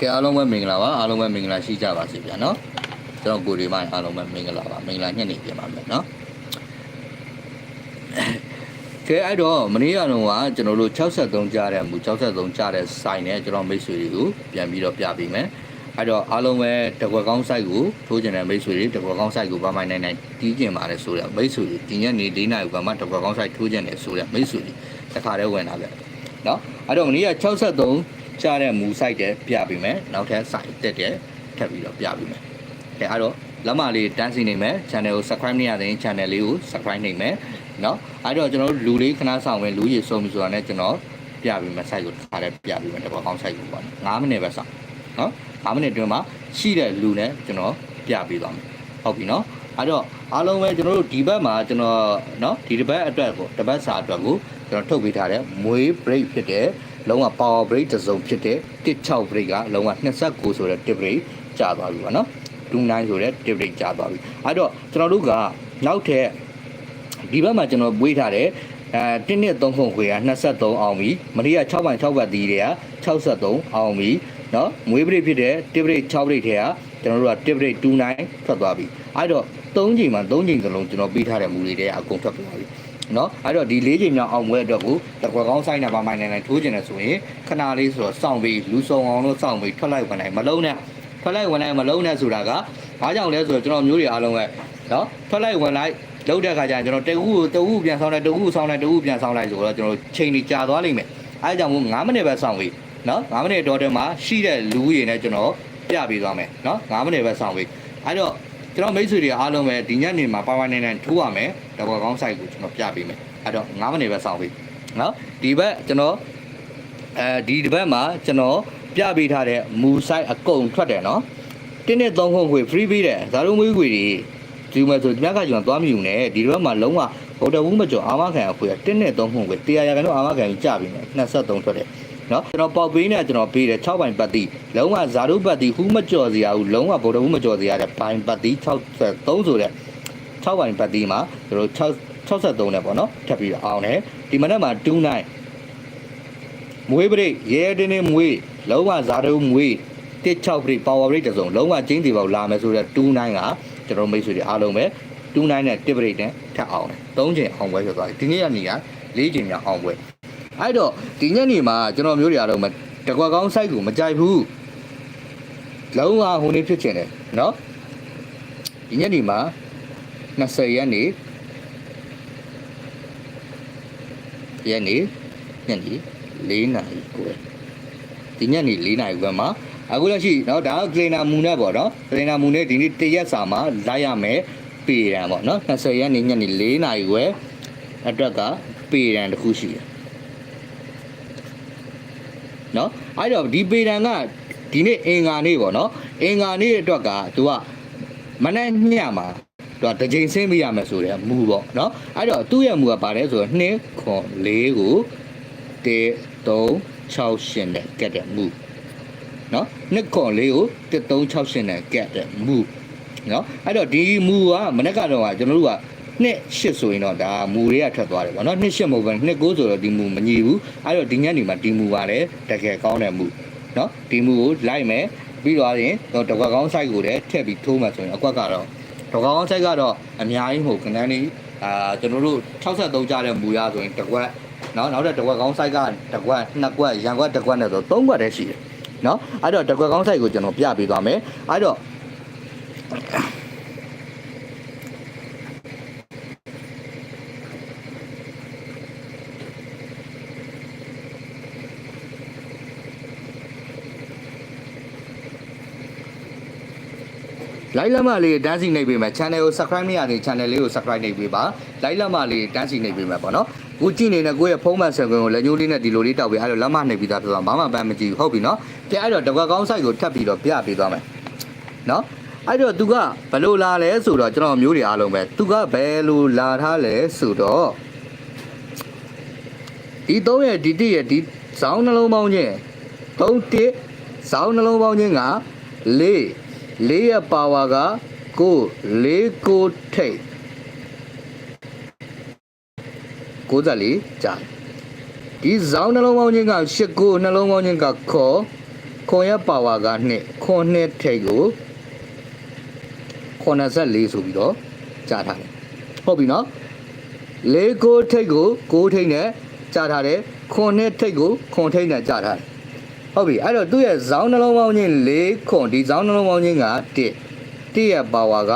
ကဲအားလုံးပဲမင်္ဂလာပါအားလုံးပဲမင်္ဂလာရှိကြပါစေဗျာနော်ကျွန်တော်ကိုဒီမိုင်းအားလုံးပဲမင်္ဂလာပါမင်္ဂလာညနေပြင်ပါမယ်နော်ကဲအဲ့တော့မနေ့ကတော့ကကျွန်တော်တို့63ကြားတဲ့မူ63ကြားတဲ့စိုင်းနဲ့ကျွန်တော်မိတ်ဆွေတွေကိုပြန်ပြီးတော့ပြပေးမယ်အဲ့တော့အားလုံးပဲတကွက်ကောင်းစိုက်ကိုထိုးကျင်တဲ့မိတ်ဆွေတွေတကွက်ကောင်းစိုက်ကိုဗမိုင်းနိုင်နိုင်တီးကျင်ပါတယ်ဆိုတော့မိတ်ဆွေတွေဒီညနေ၄နာရီကမှတကွက်ကောင်းစိုက်ထိုးကျင်တယ်ဆိုတော့မိတ်ဆွေတွေတခါတည်းဝင်လာကြတယ်နော်အဲ့တော့မနေ့က63 ကြားတဲ့မူစိုက်တဲ့ပြပေးမယ်နောက်ထပ်စိုက်တက်တဲ့ထပ်ပြီးတော့ပြပေးမယ်ကဲအဲ့တော့လက်မလေးတန်းစီနေမယ် channel ကို subscribe မရတဲ့ channel လေးကို subscribe နေမယ်เนาะအဲ့တော့ကျွန်တော်တို့လူလေးခဏဆောင်ဝင်လူရည်ဆုံးပြီဆိုတာနဲ့ကျွန်တော်ပြပြီးမှ site ကိုတစ်ခါတည်းပြပြီးမှတပေါ်ကောင်း site ကိုပေါ့9မိနစ်ပဲဆောင်เนาะ9မိနစ်အတွင်းမှာရှိတဲ့လူနဲ့ကျွန်တော်ပြပြီးသွားမယ်ဟုတ်ပြီเนาะအဲ့တော့အားလုံးပဲကျွန်တော်တို့ဒီဘက်မှာကျွန်တော်เนาะဒီတစ်ပတ်အတွက်ကိုတစ်ပတ်စာအတွက်ကိုကျွန်တော်ထုတ်ပေးထားတဲ့မွေး break ဖြစ်တဲ့ လုံးဝ power break တစ်စုံဖြစ်တဲ့16 break ကလုံးဝ29ဆိုတဲ့ tip break ကြာသွားပြီပေါ့နော်29ဆိုတဲ့ tip break ကြာသွားပြီအဲ့တော့ကျွန်တော်တို့ကနောက်ထပ်ဒီဘက်မှာကျွန်တော်ပွေးထားတဲ့အဲတင်းနှစ်3ခုခွေက23အောင်ပြီမရီးက6ပိုင်6ဘတ်သီးတွေက63အောင်ပြီเนาะမွေးပရိတ်ဖြစ်တဲ့ tip break 6 break ထဲကကျွန်တော်တို့က tip break 29ထွက်သွားပြီအဲ့တော့3ချိန်မှာ3ချိန်စလုံးကျွန်တော်ပြီးထားတဲ့မူလေးတွေကအကုန်ထွက်သွားပြီ နော်အဲ့တော့ဒီ၄ချိန်မြောက်အောင်ပွဲအတွက်ကိုတကွက်ကောင်းဆိုင်နာပါမိုင်းနိုင်နိုင်ထိုးကျင်တယ်ဆိုရင်ခဏလေးဆိုတော့စောင့်ပြီးလူဆောင်အောင်လို့စောင့်ပြီးထွက်လိုက်ဝင်နိုင်မလုံးနဲ့ထွက်လိုက်ဝင်နိုင်မလုံးနဲ့ဆိုတာကဘာကြောင့်လဲဆိုတော့ကျွန်တော်မျိုးတွေအားလုံးပဲနော်ထွက်လိုက်ဝင်လိုက်လောက်တဲ့ခါကျရင်ကျွန်တော်တကူကိုတကူပြန်ဆောင်လိုက်တကူဆောင်လိုက်တကူပြန်ဆောင်လိုက်ဆိုတော့ကျွန်တော်ချိန်ကြီးကြာသွားလိမ့်မယ်အဲဒါကြောင့်မို့9မိနစ်ပဲဆောင်ပြီးနော်9မိနစ်တော့တည်းမှာရှိတဲ့လူရည်နဲ့ကျွန်တော်ပြပေးသွားမယ်နော်9မိနစ်ပဲဆောင်ပြီးအဲတော့ ကျွန်တော်မိတ်ဆွေတွေအားလုံးပဲဒီညနေမှာပါဝါနေနေထိုးရမယ်တဘောကောင်းဆိုင်ကိုကျွန်တော်ပြပေးမယ်အဲ့တော့9မိနစ်ပဲစောင့်ပြီနော်ဒီဘက်ကျွန်တော်အဲဒီဒီဘက်မှာကျွန်တော်ပြပေးထားတဲ့မူဆိုင်အကုန်ထွက်တယ်နော်တင်းနဲ့3ခုခွေ free ပေးတယ်ဇာတုံးမွေးခွေတွေဒီမှာဆိုညကကျွန်တော်သွားမြူနေဒီဘက်မှာလုံးဝဗုဒ္ဓဘူးမကျော်အာမခံအခွေကတင်းနဲ့3ခုခွေတရားရကန်တော့အာမခံကြီးကြပြီနဲ့23ထွက်တယ် နော်ကျွန်တော်ပေါက်ပေးနဲ့ကျွန်တော်ပေးတယ်6ပိုင်ပတ်တိလုံးဝဇာတုပတ်တိဟူးမကျော်စရာဘူးလုံးဝဗုဒ္ဓဘူးမကျော်စရာတဲ့ဘိုင်ပတ်တိ63ဆိုတဲ့6ပိုင်ပတ်တိမှာကျွန်တော်6 63နဲ့ပေါ့နော်ထပ်ပြီးတော့အောင်တယ်ဒီမနက်မှာ29မွေးပရိတ်ရဲတင်းတင်းမွေးလုံးဝဇာတုံးမွေး16ပရိတ် power rate တစုံလုံးဝချင်းတီပေါက်လာမယ်ဆိုတော့29ကကျွန်တော်မိတ်ဆွေတွေအားလုံးပဲ29နဲ့1ပရိတ်နဲ့ထပ်အောင်တယ်3ချိန်အောင်ပွဲဖြစ်သွားပြီဒီနေ့ကနေက4ချိန်မြောက်အောင်ပွဲ အဲ့တော့ဒီညနေမှာကျွန်တော်မျိုးတွေအားလုံးပဲတကွက်ကောင်း site ကိုမကြိုက်ဘူးလုံးဝဟိုနေဖြစ်ချင်တယ်เนาะဒီညနေမှာ20ရက်နေ့ရက်နေ့ညနေ4နာရီကိုဒီညနေ4နာရီခွဲမှာအခုလက်ရှိเนาะဒါကကလင်နာမူနဲ့ပေါ့เนาะကလင်နာမူနဲ့ဒီနေ့တရက်စာမှာလိုက်ရမယ်ပေရန်ပေါ့เนาะ20ရက်နေ့ညနေ4နာရီခွဲအတွက်ကပေရန်တစ်ခုရှိတယ် အဲ့တော့ဒီပေတံကဒီနေ့အင်္ဂါနေ့ပေါ့နော်အင်္ဂါနေ့အတွက်ကသူကမနေ့ညမှာသူကတကြိမ်ဆင်းပေးရမယ်ဆိုတဲ့မူပေါ့နော်အဲ့တော့သူ့ရဲ့မူကဘာလဲဆိုတော့2ခွန်4ကို1 3 6 8နဲ့ကတ်တဲ့မူနော်2ခွန်4ကို1 3 6 8နဲ့ကတ်တဲ့မူနော်အဲ့တော့ဒီမူကမနေ့ကတော့ကျွန်တော်တို့က နှစ်ရှစ်ဆိုရင်တော့ဒါမူတွေကထွက်သွားတယ်ပေါ့နော်နှစ်ရှစ်မဟုတ်ဘူးနှစ်ကိုဆိုတော့ဒီမူမညီဘူးအဲ့တော့ဒီညနေမှာဒီမူပါလေတကယ်ကောင်းတဲ့မူနော်ဒီမူကိုလိုက်မယ်ပြီးတော့ရင်တော့တကွက်ကောင်း site ကိုလည်းထည့်ပြီးထိုးမှဆိုရင်အကွက်ကတော့တကွက်ကောင်း site ကတော့အများကြီးမဟုတ်ခဏလေးအာကျွန်တော်တို့63ကြားတဲ့မူရဆိုရင်တကွက်နော်နောက်တဲ့တကွက်ကောင်း site ကတကွက်နှစ်ကွက်ရန်ကွက်တစ်ကွက်နဲ့ဆိုသုံးကွက်တည်းရှိတယ်နော်အဲ့တော့တကွက်ကောင်း site ကိုကျွန်တော်ပြပေးသွားမယ်အဲ့တော့ လိုက်လက်မလေးတန်းစီနေပေးမယ် channel ကို subscribe မရသေး channel လေးကို subscribe နေပေးပါလိုက်လက်မလေးတန်းစီနေပေးမယ်ပေါ့နော်ကိုကြည့်နေတဲ့ကိုယ့်ရဲ့ဖုန်းမှန်ဆက်ကွင်းကိုလက်ညှိုးလေးနဲ့ဒီလိုလေးတောက်ပြီးအဲ့လိုလက်မနှိပ်ပြီးသားဆိုတော့ဘာမှပန်းမကြည့်ဘူးဟုတ်ပြီနော်ကြည့်အဲ့တော့တကွက်ကောင်း site ကိုထပ်ပြီးတော့ပြပေးသွားမယ်နော်အဲ့တော့သူကဘယ်လိုလာလဲဆိုတော့ကျွန်တော်မျိုးတွေအားလုံးပဲသူကဘယ်လိုလာထားလဲဆိုတော့ဒီ3ရဲ့ဒီ1ရဲ့ဒီဇောင်းနှလုံးပေါင်းချင်း3 1ဇောင်းနှလုံးပေါင်းချင်းက4 လေးရဲ့ပါဝါကကိုလေးကိုထိတ်94ကြာဒီဇောင်းနှလုံးပေါင်းချင်းက8ကိုနှလုံးပေါင်းချင်းကခေါ်ခွန်ရဲ့ပါဝါက2ခွန်နှစ်ထိတ်ကို84ဆိုပြီးတော့ကြားထားတယ်ဟုတ်ပြီနော်လေးကိုထိတ်ကိုကိုထိတ်နဲ့ကြားထားတယ်ခွန်နှစ်ထိတ်ကိုခွန်ထိတ်နဲ့ကြားထားတယ် ဟုတ်ပြီအဲ့တော့သူ့ရဲ့ဇောင်းနှလုံးပေါင်းချင်း၄ခွန်ဒီဇောင်းနှလုံးပေါင်းချင်းက1 1ရဲ့ပါဝါက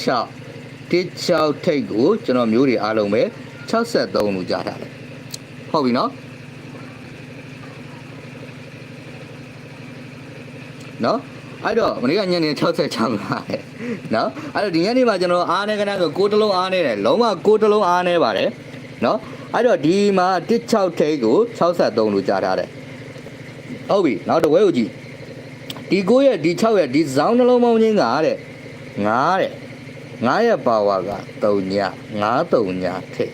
6 1 6ထိတ်ကိုကျွန်တော်မျိုးတွေအားလုံးပဲ63လို့ကြားထားတယ်ဟုတ်ပြီနော်နော်အဲ့တော့မနေ့ကညနေ66လာတယ်နော်အဲ့တော့ဒီညနေမှာကျွန်တော်အားနေကနဆိုကိုတစ်လုံးအားနေတယ်လုံးဝကိုတစ်လုံးအားနေပါတယ်နော်အဲ့တော့ဒီမှာ16ထိတ်ကို63လို့ကြားထားတယ် ဟုတ်ပြီနောက်တစ်ဝဲကိုကြည့်ဒီ9ရဲ့ဒီ6ရဲ့ဒီဇောင်းနှလုံးပေါင်းချင်းကတဲ့9တဲ့9ရဲ့ပါဝါက3ည9 3ညထိတ်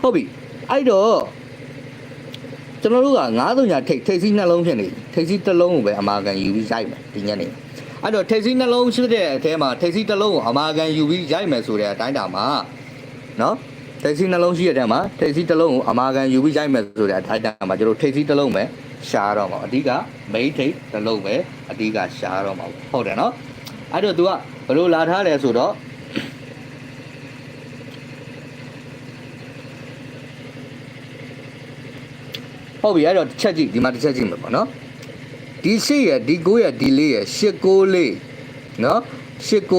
ဟုတ်ပြီအဲ့တော့ကျွန်တော်တို့က9 3ညထိတ်ထိတ်စီးနှလုံးဖြစ်နေထိတ်စီးတစ်လုံးကိုပဲအမာကန်ယူပြီးရိုက်မယ်ဒီညနေအဲ့တော့ထိတ်စီးနှလုံးရှိတဲ့အထဲမှာထိတ်စီးတစ်လုံးကိုအမာကန်ယူပြီးရိုက်မယ်ဆိုတဲ့အတိုင်းတာမှာနော် ထိတ်စီးနှလုံးရှိတဲ့အထဲမှာထိတ်စီးတစ်လုံးကိုအမာကန်ယူပြီးရိုက်မယ်ဆိုတဲ့အတိုင်းတာမှာကျွန်တော်ထိတ်စီးတစ်လုံးပဲရှားတော့မှာအဓိက main ထိတ်တစ်လုံးပဲအဓိကရှားတော့မှာဟုတ်တယ်နော်အဲ့တော့ तू ကဘယ်လိုလာထားလဲဆိုတော့ဟုတ်ပြီအဲ့တော့တစ်ချက်ကြည့်ဒီမှာတစ်ချက်ကြည့်မယ်ပေါ့နော်ဒီရှစ်ရဲ့ဒီ9ရဲ့ဒီ4ရဲ့8 9 4နော်8 9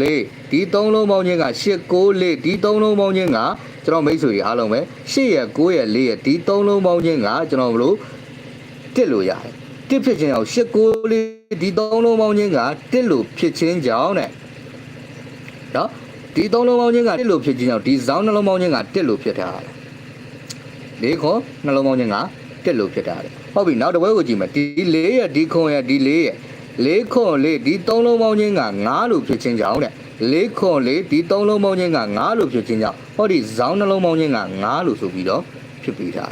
4 ဒီသုံးလုံးပေါင်းချင်းက8 9 4ဒီသုံးလုံးပေါင်းချင်းကကျွန်တော်မိတ်ဆွေတွေအားလုံးပဲ8ရဲ့9ရဲ့4ရဲ့ဒီသုံးလုံးပေါင်းချင်းကကျွန်တော်ဘလို့တစ်လို့ရတယ်တစ်ဖြစ်ခြင်းကြောင့်8 9 4ဒီသုံးလုံးပေါင်းချင်းကတစ်လို့ဖြစ်ခြင်းကြောင့်တဲ့နော်ဒီသုံးလုံးပေါင်းချင်းကတစ်လို့ဖြစ်ခြင်းကြောင့်ဒီဇောင်းနှလုံးပေါင်းချင်းကတစ်လို့ဖြစ်တာတယ်လေးခွန်နှလုံးပေါင်းခြင်းကတက်လို့ဖြစ်တာတယ်ဟုတ်ပြီနောက်တစ်ပွဲကိုကြည့်မယ်ဒီလေးရဲ့ဒီခွန်ရဲ့ဒီလေးရဲ့လေးခွန်လေးဒီသုံးလုံးပေါင်းခြင်းက9လို့ဖြစ်ခြင်းကြောင့်တဲ့ လေးခွန်လေးဒီသုံးလုံးပေါင်းခြင်းက9လို့ဖြစ်ခြင်းကြောင့်ဟောဒီဇောင်းနှလုံးပေါင်းခြင်းက9လို့ဆိုပြီးတော့ဖြစ်ပြီးတာ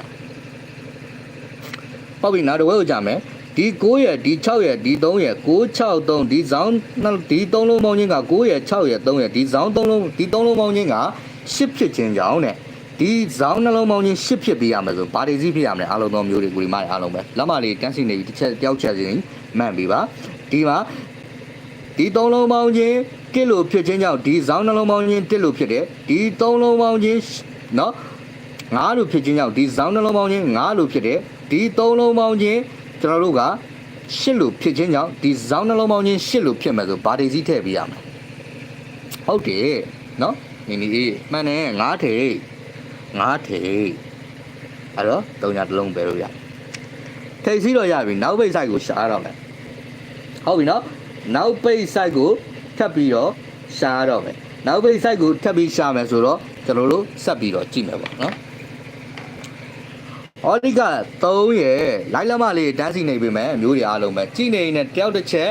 ဟုတ်ပြီနောက်တစ်ပွဲကိုကြမယ်ဒီ9ရဲ့ဒီ6ရဲ့ဒီ3ရဲ့963ဒီဇောင်းဒီ3လုံးပေါင်းခြင်းက9ရဲ့6ရဲ့3ရဲ့ဒီဇောင်း3လုံးဒီ3လုံးပေါင်းခြင်းက10ဖြစ်ခြင်းကြောင့်တဲ့ဒီဇောင်းနှလုံးပေါင်းချင်းရှစ်ဖြစ်ပေးရမယ်ဆိုဘာတွေစီးဖြစ်ရမလဲအားလုံးသောမျိုးတွေကိုဒီမှာအားလုံးပဲလက်မလေးတန်းစီနေပြီးတစ်ချက်တယောက်ချက်စီမှန်ပြီပါဒီမှာဒီသုံးလုံးပေါင်းချင်း ကစ်လို့ဖြစ်ခြင်းကြောင့်ဒီဇောင်းနှလုံးပေါင်းချင်းတစ်လို့ဖြစ်တယ်ဒီသုံးလုံးပေါင်းချင်းနော်ငါးလို့ဖြစ်ခြင်းကြောင့်ဒီဇောင်းနှလုံးပေါင်းချင်းငါးလို့ဖြစ်တယ်ဒီသုံးလုံးပေါင်းချင်းကျွန်တော်တို့ကရှစ်လို့ဖြစ်ခြင်းကြောင့်ဒီဇောင်းနှလုံးပေါင်းချင်းရှစ်လို့ဖြစ်မယ်ဆိုဘာတွေစီးထည့်ပေးရမလဲဟုတ်တယ်နော်နီနီအေးမှန်တယ်ငါးထိပ်ငါးထိပ်အဲ့တော့တုံညာတစ်လုံးပဲလို့ရထိပ်စီးတော့ရပြီနောက်ပိတ်ဆိုင်ကိုရှားတော့မယ်ဟုတ်ပြီနော်နောက်ပိတ်ဆိုင်ကို ထပ်ပြီးတော့ရှားတော့မယ်နောက်ပိတ်ဆိုင်ကိုထပ်ပြီးရှားမယ်ဆိုတော့ကျွန်တော်တို့ဆက်ပြီးတော့ကြည့်မယ်ပေါ့နော်ဟောဒီက3ရဲ့လိုက်လက်မလေးတန်းစီနေပြီမယ်မျိုးတွေအားလုံးပဲကြည့်နေရင်တယောက်တစ်ချက်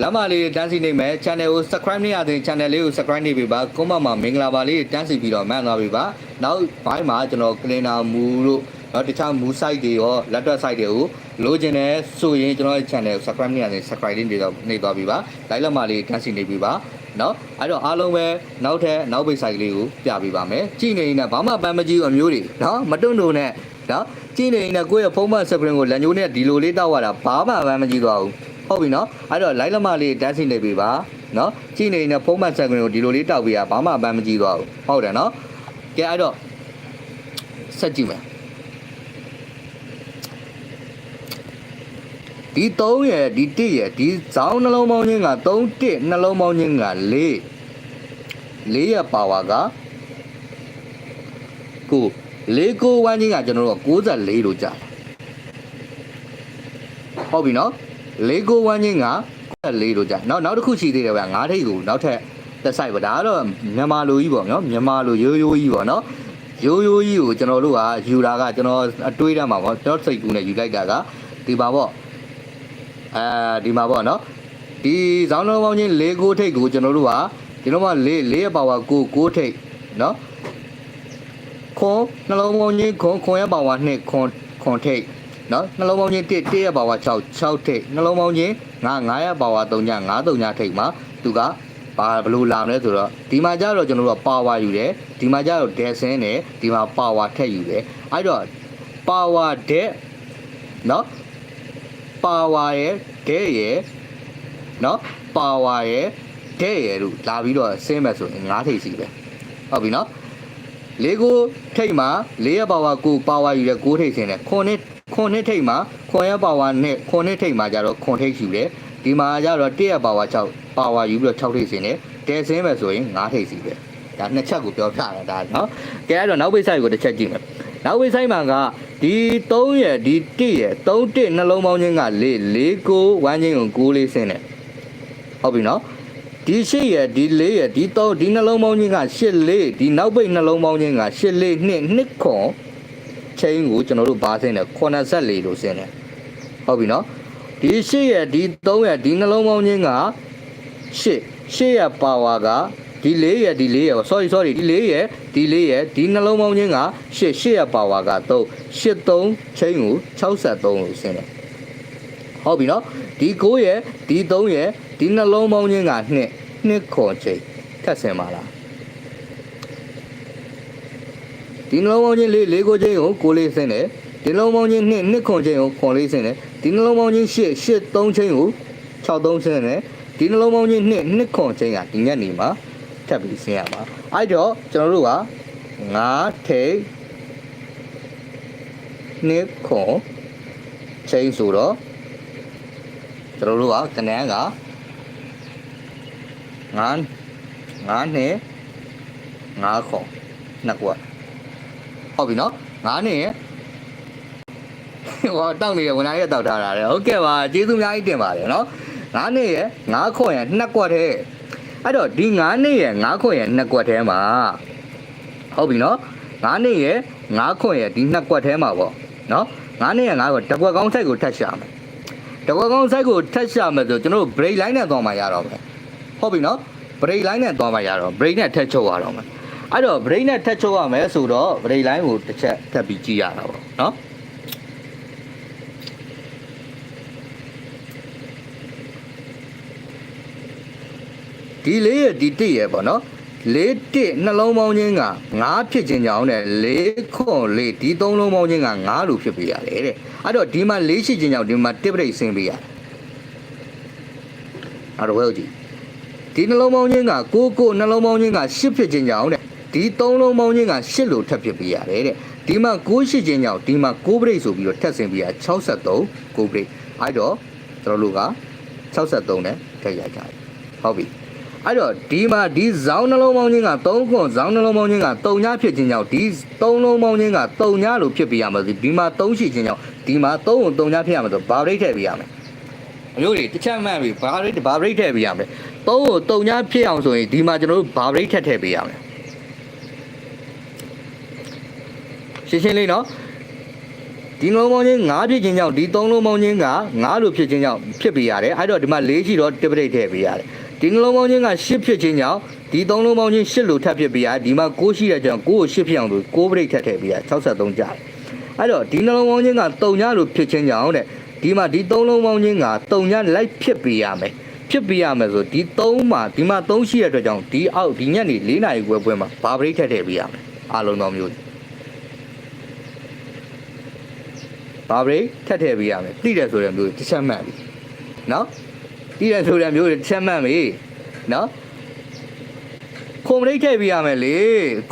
လက်မလေးတန်းစီနေမယ် channel ကို subscribe နေရတဲ့ channel လေးကို subscribe နေပြီပါကွန်မန့်မှာမင်္ဂလာပါလေးတန်းစီပြီးတော့မှန်သွားပြီပါနောက်ဘိုင်းမှာကျွန်တော် cleaner မူတို့တော့တခြားမူ site တွေရော laptop site တွေကို လိုချင်တယ်ဆိုရင်ကျွန်တော်ရဲ့ channel ကို subscribe နေရတဲ့ subscribe လေးတွေတော့နေသွားပြီပါလိုက်လက်မလေးတန်းစီနေပြီပါနော်အဲ့တော့အားလုံးပဲနောက်ထပ်နောက်ပိတ် site လေးကိုပြပေးပါမယ်ကြည့်နေရင်လည်းဘာမှပန်းမကြည့်ဘူးအမျိုးတွေနော်မတွန့်တို့နဲ့နော်ကြည့်နေရင်လည်းကိုယ့်ရဲ့ဖုန်းမ screen ကိုလက်ညှိုးနဲ့ဒီလိုလေးတောက်ရတာဘာမှပန်းမကြည့်သွားဘူးဟုတ်ပြီနော်အဲ့တော့ live လက်မလေးတန်းစီနေပြီပါနော်ကြည့်နေရင်ဖုန်းမတ်ဆက်ကွန်ကိုဒီလိုလေးတောက်ပြီးတာဘာမှအပန်းမကြည့်သွားဘူးဟုတ်တယ်နော်ကဲအဲ့တော့ဆက်ကြည့်မယ် ဒီ3ရဲ့ဒီ1ရဲ့ဒီဇောင်းနှလုံးပေါင်းချင်းက3 1နှလုံးပေါင်းချင်းက4 4ရဲ့ပါဝါကကို4ကိုဝမ်းချင်းကကျွန်တော်တို့က64လို့ကြာတယ်ဟုတ်ပြီနော်လေကိုဝမ်းချင်းကလေးလို့ကြာနောက်နောက်တစ်ခုရှိသေးတယ်ဗျာငါးထိပ်ကိုနောက်ထပ်သက်ဆိုင်ပါဒါကတော့မြန်မာလူကြီးပေါ့နော်မြန်မာလူရိုးရိုးကြီးပေါ့နော်ရိုးရိုးကြီးကိုကျွန်တော်တို့ကယူတာကကျွန်တော်အတွေးတတ်မှာပေါ့ကျွန်တော်စိတ်ကူးနဲ့ယူလိုက်တာကဒီပါပေါ့ အဲဒီမှာပေါ့နော်ဒီဇောင်းလုံးပေါင်းချင်း၄ကိုထိပ်ကိုကျွန်တော်တို့ကဒီတော့မှ၄၄ရပါဝါ9 9ထိပ်နော်ခွန်နှလုံးပေါင်းချင်းခွန်ခွန်ရပါဝါ2ခွန်ခွန်ထိပ်နော်နှလုံးပေါင်းချင်း1 1ရပါဝါ6 6ထိပ်နှလုံးပေါင်းချင်း9 9ရပါဝါ3ည9 3ညထိပ်မှာသူကဘာဘလို့လာမလဲဆိုတော့ဒီမှာကျတော့ကျွန်တော်တို့ကပါဝါယူတယ်ဒီမှာကျတော့ဒက်ဆင်းတယ်ဒီမှာပါဝါထက်ယူတယ်အဲ့တော့ပါဝါဒက်နော် ပါဝါရဲ့ဒဲရဲ့နော်ပါဝါရဲ့ဒဲရဲ့လို့လာပြီးတော့ဆင်းမဲ့ဆိုရင်၅ထိပ်စီပဲဟုတ်ပြီနော်လေးကိုထိပ်မှာလေးရပါဝါကိုပါဝါယူတဲ့ကိုထိပ်ဆင်းတယ်ခွန်နှစ်ခွန်နှစ်ထိပ်မှာခွန်ရပါဝါနဲ့ခွန်နှစ်ထိပ်မှာကျတော့ခွန်ထိပ်ယူတယ်ဒီမှာကျတော့1ရပါဝါ6ပါဝါယူပြီးတော့6ထိပ်ဆင်းတယ်တဲဆင်းမဲ့ဆိုရင်၅ထိပ်စီပဲဒါနှစ်ချက်ကိုပြောပြတာဒါနော်ကဲအဲ့တော့နောက်ပိတ်ဆိုင်ကိုတစ်ချက်ကြည့်မယ် နောက်ပိတ်ဆိုင်မှာကဒီ3ရယ်ဒီ1ရယ်3 1နှလုံးပေါင်းချင်းက4 4ကိုဝမ်းချင်းကို9လေးဆင်းတယ်ဟုတ်ပြီနော်ဒီရှစ်ရယ်ဒီလေးရယ်ဒီတော့ဒီနှလုံးပေါင်းချင်းကရှစ်လေးဒီနောက်ပိတ်နှလုံးပေါင်းချင်းကရှစ်လေးနှစ်နှစ်ခွန်ချင်းကိုကျွန်တော်တို့ဘာဆင်းလဲ84လို့ဆင်းတယ်ဟုတ်ပြီနော်ဒီရှစ်ရယ်ဒီ3ရယ်ဒီနှလုံးပေါင်းချင်းကရှစ်ရှစ်ရယ်ပါဝါက ဒီလေးရယ်ဒီလေးရယ် sorry sorry ဒီလေးရယ်ဒီလေးရယ်ဒီနှလုံးပေါင်းချင်းကရှစ်ရှစ်ရယ်ပါဝါက3 83ချင်းကို63လို့ဆင်းတယ်ဟုတ်ပြီနော်ဒီ9ရဲ့ဒီ3ရဲ့ဒီနှလုံးပေါင်းချင်းကနှစ်နှစ်ခေါ်ချိန်ထပ်ဆင်ပါလားဒီနှလုံးပေါင်းချင်းလေးလေးကိုချင်းကိုကိုလေးဆင်းတယ်ဒီနှလုံးပေါင်းချင်းနှစ်နှစ်ခေါ်ချိန်ကိုခေါ်လေးဆင်းတယ်ဒီနှလုံးပေါင်းချင်း8 8 3ချင်းကို6 3ဆင်းတယ်ဒီနှလုံးပေါင်းချင်းနှစ်နှစ်ခေါ်ချိန်ကဒီညက်နေမှာ ထပ်ပြီးဆင်းရပါအဲ့တော့ကျွန်တော်တို့က9ထိပ်နှစ်ခေါ်ချိန်ဆိုတော့ကျွန်တော်တို့ကကနန်းက9 9နှစ်9ခုနှစ်ကွက်ဟုတ်ပြီနော်9နှစ်ဟောတောက်နေရဝန်တိုင်းရတောက်ထားတာလေဟုတ်ကဲ့ပါကျေးဇူးအများကြီးတင်ပါတယ်နော်9နှစ်ရ9ခုရနှစ်ကွက်ထဲ အဲ့တော့ဒီ9နှစ်ရ9ခုရနှစ်ကွက်ထဲမှာဟုတ်ပြီနော်9နှစ်ရ9ခုရဒီနှစ်ကွက်ထဲမှာပေါ့နော်9နှစ်ရ9ကွက်တစ်ကွက်ကောင်းဆိုင်ကိုထပ်ရှာမယ်တကွက်ကောင်း site ကိုထက်ရှာမယ်ဆိုကျွန်တော်တို့ break line နဲ့သွားမှရတော့မယ်ဟုတ်ပြီနော် break line နဲ့သွားမှရတော့ break နဲ့ထက်ချုပ်ရတော့မယ်အဲ့တော့ break နဲ့ထက်ချုပ်ရမယ်ဆိုတော့ break line ကိုတစ်ချက်ထပ်ပြီးကြည့်ရတာပေါ့နော် ဒီလေးရဒီတစ်ရပေါ့နော်လေးတစ်နှလုံးပေါင်းချင်းက9ဖြစ်ခြင်းကြောင့်တဲ့လေးခွန်လေးဒီသုံးလုံးပေါင်းချင်းက9လို့ဖြစ်ပြရတယ်တဲ့အဲ့တော့ဒီမှာလေးရှိခြင်းကြောင့်ဒီမှာတစ်ပရိတ်ဆင်းပြရတယ်အဲ့တော့ဝဲကြည့်ဒီနှလုံးပေါင်းချင်းကကိုကိုနှလုံးပေါင်းချင်းက10ဖြစ်ခြင်းကြောင့်တဲ့ဒီသုံးလုံးပေါင်းချင်းက10လို့ထပ်ဖြစ်ပြရတယ်တဲ့ဒီမှာ9ရှိခြင်းကြောင့်ဒီမှာ9ပရိတ်ဆိုပြီးတော့ထပ်ဆင်းပြရ63 9ပရိတ်အဲ့တော့ကျွန်တော်တို့က63နဲ့ထည့်ရကြတယ်ဟုတ်ပြီ အဲ့တော့ဒီမှာဒီဇောင်းနှလုံးပေါင်းချင်းက3ခွန်ဇောင်းနှလုံးပေါင်းချင်းက3ညဖြစ်ခြင်းကြောင့်ဒီ3လုံးပေါင်းချင်းက3ညလို့ဖြစ်ပြရမှာဆိုဒီမှာ3ရှိခြင်းကြောင့်ဒီမှာ3ကို3ညဖြစ်ရမှာဆိုဘာဘရိတ်ထည့်ပြရမယ်အမျိုးတွေတစ်ချက်မှန်ပြီဘာဘရိတ်ဘာဘရိတ်ထည့်ပြရမယ်3ကို3ညဖြစ်အောင်ဆိုရင်ဒီမှာကျွန်တော်တို့ဘာဘရိတ်ထည့်ထည့်ပြရမယ်ရှင်းရှင်းလေးနော်ဒီလုံးပေါင်းချင်း9ဖြစ်ခြင်းကြောင့်ဒီ3လုံးပေါင်းချင်းက9လို့ဖြစ်ခြင်းကြောင့်ဖြစ်ပြရတယ်အဲ့တော့ဒီမှာ4ရှိတော့တစ်ပရိတ်ထည့်ပြရတယ် ဒီနှလုံးပေါင်းချင်းက10ဖြစ်ခြင်းကြောင့်ဒီသုံးလုံးပေါင်းချင်း10လို့ထပ်ဖြစ်ပြီးရဒီမှာ9ရှိတဲ့ကြောင့်9ကို10ဖြစ်အောင်လို့9ပရိတ်ထပ်ထည့်ပြီးရ63ကျတယ်အဲ့တော့ဒီနှလုံးပေါင်းချင်းက3ညလို့ဖြစ်ခြင်းကြောင့်တဲ့ဒီမှာဒီသုံးလုံးပေါင်းချင်းက3ညလိုက်ဖြစ်ပြီးရမယ်ဖြစ်ပြီးရမယ်ဆိုဒီ3မှာဒီမှာ3ရှိတဲ့အတွက်ကြောင့်ဒီအောက်ဒီညက်နေ4နာရီခွဲပွဲမှာဘာပရိတ်ထပ်ထည့်ပြီးရမယ်အားလုံးတော်မျိုးဘာပရိတ်ထပ်ထည့်ပြီးရမယ်သိတယ်ဆိုတဲ့မျိုးတစ်ချက်မှတ်ပြီနော် တီးတယ်ဆိုတဲ့မျိုးတွေချက်မှတ်မေးနော်ခုံမရိတ်ထည့်ပြရမယ်လေ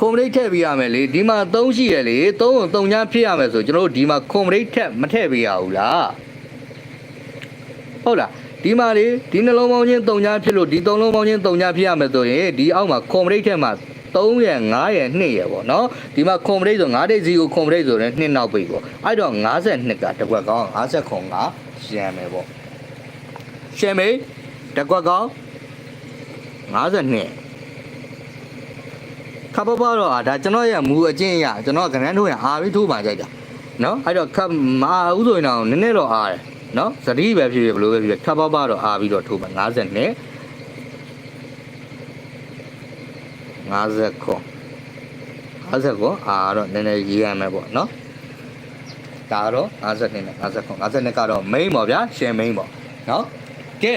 ခုံမရိတ်ထည့်ပြရမယ်လေဒီမှာ3ရှိတယ်လေ3ကို3ညဖြစ်ရမယ်ဆိုကျွန်တော်တို့ဒီမှာခုံမရိတ်ထက်မထည့်ပြရဘူးလားဟုတ်လားဒီမှာလေဒီနှလုံးပေါင်းချင်း3ညဖြစ်လို့ဒီ3လုံးပေါင်းချင်း3ညဖြစ်ရမယ်ဆိုရင်ဒီအောက်မှာခုံမရိတ်ထက်မှာ3ရယ်5ရယ်2ရယ်ပေါ့နော်ဒီမှာခုံမရိတ်ဆို9တိတ်စီကိုခုံမရိတ်ဆိုရင်2နောက်ပိတ်ပေါ့အဲ့တော့52ကတစ်ခွက်ကောင်း50ခုံကရံမယ်ပေါ့ ရှယ်မေးတကွက်ကောင်း52ခပ်ပပတော့အာဒါကျွန်တော်ရဲ့မူအကျင့်ရကျွန်တော်ကနန်းထိုးရအာပြီးထိုးပါကြိုက်တာနော်အဲ့တော့ခပ်မအားဦးဆိုရင်တော့နည်းနည်းတော့အားတယ်နော်သတိပဲဖြစ်ဖြစ်ဘလို့ပဲဖြစ်ဖြစ်ခပ်ပပတော့အာပြီးတော့ထိုးပါ52 50ခွန်50ခွန်အာတော့နည်းနည်းရေးရမယ်ပေါ့နော်ဒါတော့52နဲ့50ခွန်52ကတော့ main ပေါ့ဗျာရှယ် main ပေါ့နော် ကဲ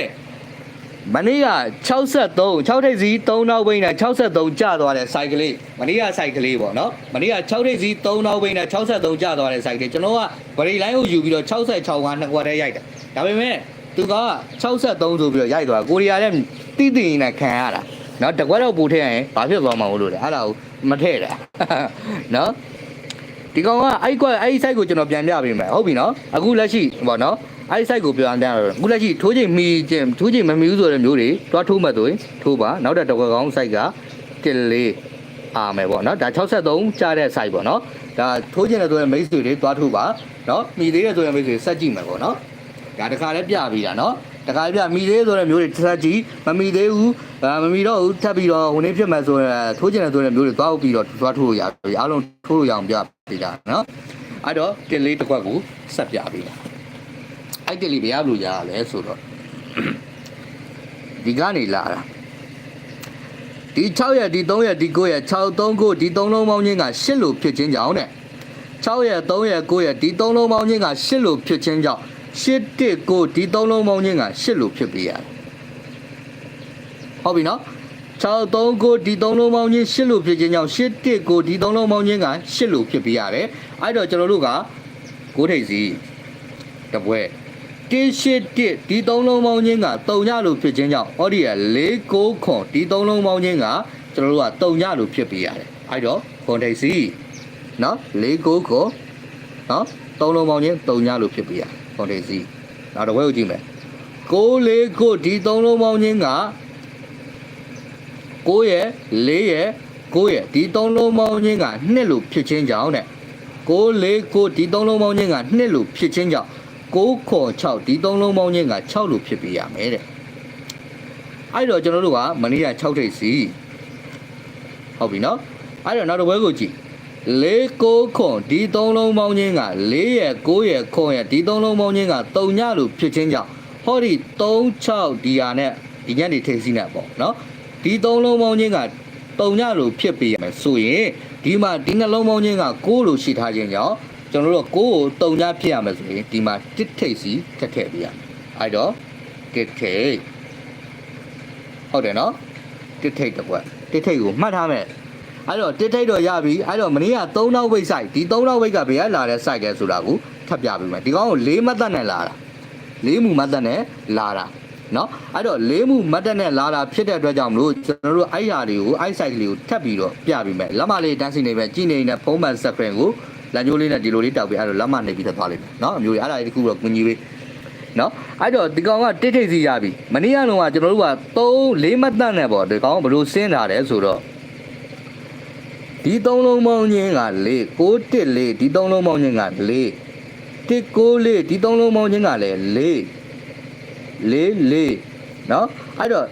မနေ့က63 6ထိပ်စီး3နောက်ဘိန်းနဲ့63ကျသွားတဲ့ site ကလေးမနေ့က site ကလေးပေါ့နော်မနေ့က6ထိပ်စီး3နောက်ဘိန်းနဲ့63ကျသွားတဲ့ site ကလေးကျွန်တော်ကဗရီလိုင်းကိုယူပြီးတော့66ကနှစ်ကွက်တည်းရိုက်တာဒါပေမဲ့သူက63ဆိုပြီးတော့ရိုက်သွားကိုရီးယားလည်းတိတိနဲ့ခံရတာနော်တကွက်တော့ပို့ထည့်ရင်ဘာဖြစ်သွားမှာလို့လဲအဲ့ဒါကိုမထည့်တာနော်ဒီကောင်ကအဲ့ကွက်အဲ့ site ကိုကျွန်တော်ပြန်ပြပေးမယ်ဟုတ်ပြီနော်အခုလက်ရှိဟောနော် အဲ့ site ကိုပြန်ပြရတော့အခုလက်ရှိထိုးချိန်မီချင်းထိုးချိန်မမီဘူးဆိုတဲ့မျိုးတွေတွားထိုးမှတ်ဆိုရင်ထိုးပါနောက်တဲ့တကွက်ကောင် site က1လေးအာမယ်ပေါ့နော်ဒါ63ကြားတဲ့ site ပေါ့နော်ဒါထိုးကျင်တဲ့ဆိုရင်မိတ်ဆွေတွေတွားထိုးပါနော်မိသေးတဲ့ဆိုရင်မိတ်ဆွေဆက်ကြည့်မယ်ပေါ့နော်ဒါတခါလည်းပြပြီးတာနော်တခါပြမိသေးဆိုတဲ့မျိုးတွေဆက်ကြည့်မမိသေးဘူးအာမမိတော့ဘူးထပ်ပြီးတော့ဟိုနေ့ဖြစ်မယ်ဆိုရင်ထိုးကျင်တဲ့ဆိုတဲ့မျိုးတွေတွားပြီးတော့တွားထိုးလို့ရပြီအားလုံးထိုးလို့ရအောင်ပြပေးတာနော်အဲ့တော့တစ်လေးတစ်ခွက်ကိုဆက်ပြပေးတာ အဲ့တစ်လေးဘယ်ရလို့ရရလဲဆိုတော့ဒီကနေလာတာဒီ6ရက်ဒီ3ရက်ဒီ9ရက်6 3 9ဒီ3လုံးပေါင်းချင်းက8လို့ဖြစ်ခြင်းကြောင့်တဲ့6ရက်3ရက်9ရက်ဒီ3လုံးပေါင်းချင်းက8လို့ဖြစ်ခြင်းကြောင့်8 1 9ဒီ3လုံးပေါင်းချင်းက8လို့ဖြစ်ပေးရတယ်ဟုတ်ပြီနော်6 3 9ဒီ3လုံးပေါင်းချင်း8လို့ဖြစ်ခြင်းကြောင့်8 1 9ဒီ3လုံးပေါင်းချင်းက8လို့ဖြစ်ပေးရတယ်အဲ့တော့ကျွန်တော်တို့က9ထိပ်စီတပွဲ 1 8 1ဒီ3လုံးပေါင်းချင်းက3ညလို့ဖြစ်ခြင်းကြောင့်ဟောဒီက4 9ခွန်ဒီ3လုံးပေါင်းချင်းကကျွန်တော်တို့က3ညလို့ဖြစ်ပေးရတယ်အဲ့တော့ခွန်ထိပ်စီနော်4 9ခွန်နော်3လုံးပေါင်းချင်း3ညလို့ဖြစ်ပေးရတယ်ခွန်ထိပ်စီနောက်တစ်ဝဲကိုကြည့်မယ်6 4 9ဒီ3လုံးပေါင်းချင်းက9ရဲ့4ရဲ့9ရဲ့ဒီ3လုံးပေါင်းချင်းက2လို့ဖြစ်ခြင်းကြောင့်တဲ့6 4 9ဒီ3လုံးပေါင်းချင်းက2လို့ဖြစ်ခြင်းကြောင့် 6ခေါ်6ဒီ3လုံးပေါင်းချင်းက6လို့ဖြစ်ပေးရမယ်တဲ့အဲ့တော့ကျွန်တော်တို့ကမနေ့က6ထိပ်စီဟုတ်ပြီနော်အဲ့တော့နောက်တစ်ပွဲကိုကြည့်၄9ခွန်ဒီ3လုံးပေါင်းချင်းက4ရဲ့9ရဲ့ခွန်ရဲ့ဒီ3လုံးပေါင်းချင်းက3ညလို့ဖြစ်ခြင်းကြောင့်ဟောဒီ3 6ဒီဟာနဲ့ဒီညနေထိပ်စီနဲ့ပေါ့နော်ဒီ3လုံးပေါင်းချင်းက3ညလို့ဖြစ်ပေးရမယ်ဆိုရင်ဒီမှာဒီနှလုံးပေါင်းချင်းက6လို့ရှိထားခြင်းကြောင့် ကျွန်တော်တို့က6ကို3ညဖြစ်ရမယ်ဆိုရင်ဒီမှာတစ်ထိပ်စီထက်ထည့်ပေးရမယ်အဲ့တော့တစ်ထိပ်ဟုတ်တယ်နော်တစ်ထိပ်တစ်ကွက်တစ်ထိပ်ကိုမှတ်ထားမယ်အဲ့တော့တစ်ထိပ်တော့ရပြီအဲ့တော့မနေ့က3နောက်ဝိတ် site ဒီ3နောက်ဝိတ်ကဘယ်ကလာတဲ့ site လဲဆိုတာကိုထပ်ပြပေးမယ်ဒီကောင်ကို၄မတ်သက်နဲ့လာတာ၄မူမတ်သက်နဲ့လာတာနော်အဲ့တော့၄မူမတ်သက်နဲ့လာတာဖြစ်တဲ့အတွက်ကြောင့်မလို့ကျွန်တော်တို့အဲ့ဟာတွေကိုအဲ့ site လေးကိုထပ်ပြီးတော့ပြပေးမယ်လက်မလေးတန်းစီနေပဲကြည်နေတဲ့ဖုံးမှန် screen ကို လက်ညှိုးလေးနဲ့ဒီလိုလေးတောက်ပြီးအဲ့တော့လက်မနေပြီးတော့သွားလိမ့်မယ်နော်အမျိုးကြီးအဲ့ဒါလေးတစ်ခုတော့ကွန်ကြီးလေးနော်အဲ့တော့ဒီကောင်ကတစ်ထိပ်စီရပြီမနေ့ကလုံးကကျွန်တော်တို့က3၄မတ်သက်နဲ့ပေါ့ဒီကောင်ကဘယ်လိုဆင်းလာတယ်ဆိုတော့ဒီသုံးလုံးပေါင်းချင်းက4 6 1 4ဒီသုံးလုံးပေါင်းချင်းက4 1 6 4ဒီသုံးလုံးပေါင်းချင်းကလည်း4 4 4နော်အဲ့တော့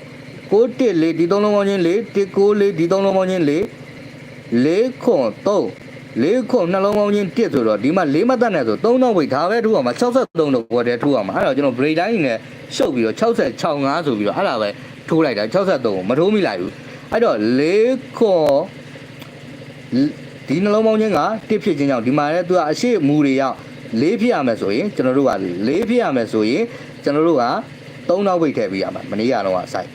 6 1 4ဒီသုံးလုံးပေါင်းချင်း4 1 6 4ဒီသုံးလုံးပေါင်းချင်း4 4ခွန်3 လေးခုနှလုံးပေါင်းချင်းတစ်ဆိုတော့ဒီမှာလေးမသက်နဲ့ဆို3တော့ဝိတ်ဒါပဲထူအောင်မှာ63တော့ဝယ်တယ်ထူအောင်မှာအဲ့တော့ကျွန်တော် break time နဲ့ရှုပ်ပြီးတော့66ဆိုပြီးတော့အဲ့ဒါပဲထိုးလိုက်တာ63ကိုမထိုးမိလိုက်ဘူးအဲ့တော့လေးခွန်ဒီနှလုံးပေါင်းချင်းကတစ်ဖြစ်ခြင်းကြောင့်ဒီမှာလည်းသူကအရှိမူတွေရောက်လေးဖြစ်ရမယ်ဆိုရင်ကျွန်တော်တို့ကလေးဖြစ်ရမယ်ဆိုရင်ကျွန်တော်တို့က3တော့ဝိတ်ထည့်ပေးရမှာမနေ့ကတော့အဆိုင်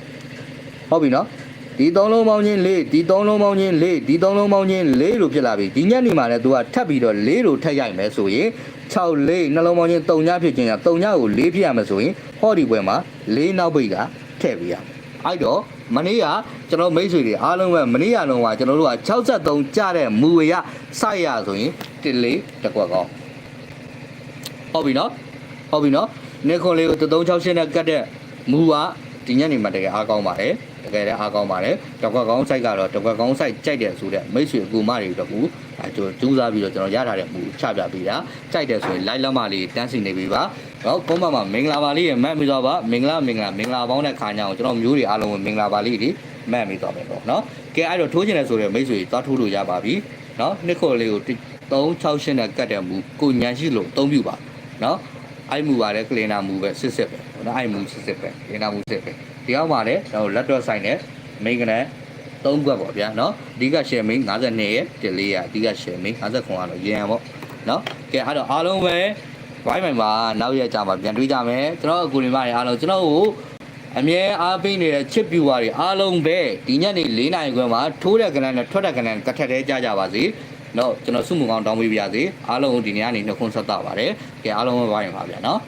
ဟုတ်ပြီနော် ဒီသုံးလုံးပေါင်းချင်း၄ဒီသုံးလုံးပေါင်းချင်း၄ဒီသုံးလုံးပေါင်းချင်း၄လို့ဖြစ်လာပြီဒီညနေမှာလည်းသူကထပ်ပြီးတော့၄လို့ထပ်ရိုက်မယ်ဆိုရင်6၄နှလုံးပေါင်းချင်း3ညဖြစ်ခြင်းက3ညကို၄ဖြစ်ရမယ်ဆိုရင်ဟောဒီပွဲမှာ၄နောက်ပိတ်ကထည့်ပေးရအဲ့တော့မနေ့ကကျွန်တော်မိတ်ဆွေတွေအားလုံးပဲမနေ့ကလုံးကကျွန်တော်တို့က63ကြတဲ့မူဝေရစိုက်ရဆိုရင်တစ်လေးတစ်ကွက်ကောင်းဟုတ်ပြီနော်ဟုတ်ပြီနော်နေခွန်လေးကို3368နဲ့ကတ်တဲ့မူကဒီညနေမှာတကယ်အားကောင်းပါတယ် တကယ်လည်းအားကောင်းပါတယ်တကွက်ကောင်း site ကတော့တကွက်ကောင်း site ကြိုက်တယ်ဆိုတဲ့မိတ်ဆွေအကူမတွေတော့ဘူးအဲကျွန်တော်ကြိုးစားပြီးတော့ကျွန်တော်ရထားတဲ့မူချပြပေးတာကြိုက်တယ်ဆိုရင် live လက်မလေးတန်းစီနေပြီပါဟောပုံမှန်မှာမင်္ဂလာပါလေးရမှတ်ပြီးတော့ပါမင်္ဂလာမင်္ဂလာမင်္ဂလာပေါင်းတဲ့ခါညောင်းကျွန်တော်မျိုးတွေအားလုံးမင်္ဂလာပါလေးတွေမှတ်ပြီးတော့မယ်ပေါ့နော်ကဲအဲ့တော့ထိုးချင်တယ်ဆိုတဲ့မိတ်ဆွေသွားထိုးလို့ရပါပြီနော်နှစ်ခုလေးကို368နဲ့ကတ်တဲ့မူကိုညံရှိလို့အသုံးပြုပါနော်အဲ့မူပါလေကလင်နာမူပဲစစ်စစ်ပဲနော်အဲ့မူစစ်စစ်ပဲကလင်နာမူစစ်ပဲ ဒီအောက်မှာလည်းကျွန်တော်လက်တော့ဆိုင်နဲ့မိန်းကလေးသုံးခွက်ပေါ့ဗျာနော်အဓိက share main 52ရဲ့တလေးရအဓိက share main 59ကတော့ရန်ပေါ့နော်ကဲအဲ့တော့အားလုံးပဲဝိုင်းမိုင်မှာနောက်ရက်ကြမှာပြန်တွေ့ကြမယ်ကျွန်တော်အကူညီမတွေအားလုံးကျွန်တော်ကိုအမြဲအားပေးနေတဲ့ချစ်ပြူပါတွေအားလုံးပဲဒီညနေ၄နာရီခွဲမှာထိုးတဲ့ကနန်းနဲ့ထွက်တဲ့ကနန်းတစ်ထက်တည်းကြားကြပါစေနော်ကျွန်တော်စုမှုကောင်းတောင်းပေးပါရစေအားလုံးကိုဒီနေ့ကနေနှုတ်ခွန်းဆက်တာပါတယ်ကဲအားလုံးပဲဝိုင်းပါဗျာနော်